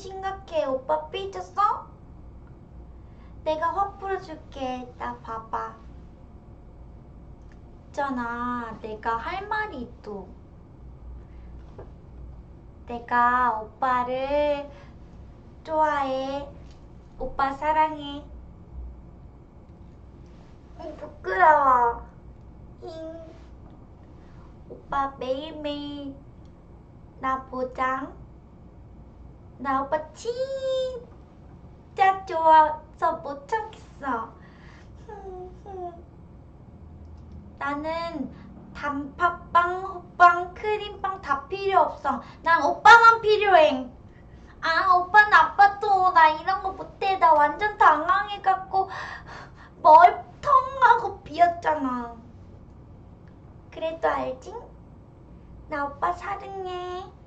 심각해. 오빠 삐졌어? 내가 화 풀어줄게. 나 봐봐. 있잖아. 내가 할 말이 있어. 내가 오빠를 좋아해. 오빠 사랑해. 이 부끄러워. 잉. 오빠 매일매일 나 보자. 나 오빠 진짜 좋아서 못 참겠어. 나는 단팥빵, 호빵, 크림빵 다 필요 없어. 난 오빠만 필요해. 아, 오빠 나빠도 나 이런 거 못해. 나 완전 당황해갖고 멀텅하고 비었잖아. 그래도 알지? 나 오빠 사랑해.